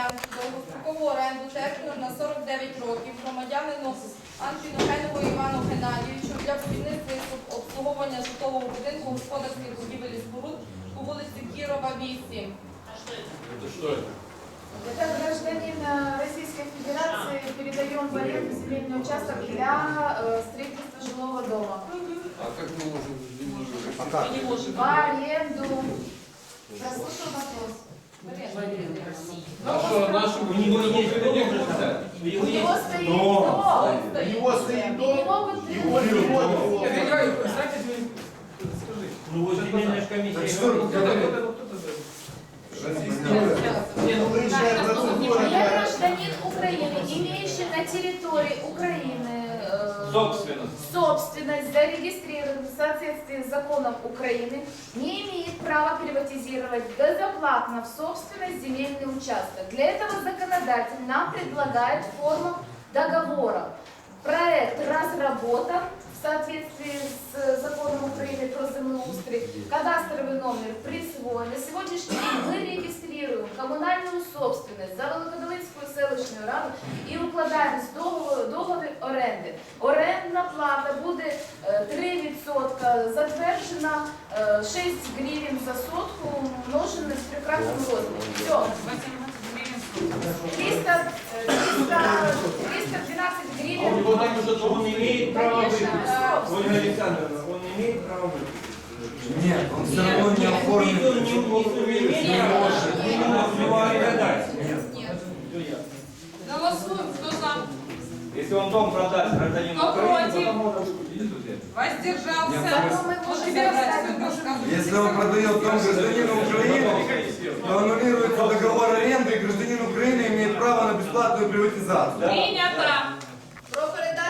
ділянки довгострокову оренду терміном на 49 років громадянину Антіногенову Івану Геннадійовичу для будівництва і обслуговування житлового будинку господарських будівель і споруд по вулиці Кірова, 8. Это что это? Это гражданин э, Российской Федерации передаем в аренду земельный участок для э, строительства жилого дома. А как мы можем денежные? А как? В аренду. Прослушал вопрос. А что, наши у него есть У него стоит Дом. дом. У него стоит дом, Не могут его ремонт. Ну вот земельная комиссия. Собственность. собственность, зарегистрирован в соответствии с законом Украины, не имеет права приватизировать безоплатно в собственность земельный участок. Для этого законодатель нам предлагает форму договора. Проект разработан в соответствии с законом Украины про землеустрой. Кадастровый номер присвоен. На сегодняшний день мы регистрируем комунальну собственность за Великодолинською селищною радою і укладаємо з договору договір оренди. Орендна плата буде е, 3%, затверджена е, 6 гривень за сотку, множене в трикратному розмірі. Все. 300, е, 300, 312 А гривен. он там уже он имеет право Конечно, выпить. Ольга Александровна, он имеет право выпить. Нет, он все равно не Он оформлен. не, не, не имеет права. Если он дом продаст гражданину Кто Украины, против? потом можно выкупить эту землю. Воздержався. Потом мы Вот можем тебе заставить опять рассказывать. Если он продает дом гражданину Украины, то аннулируется договор аренды, и гражданин Украины имеет право на бесплатную приватизацию. Прийнято.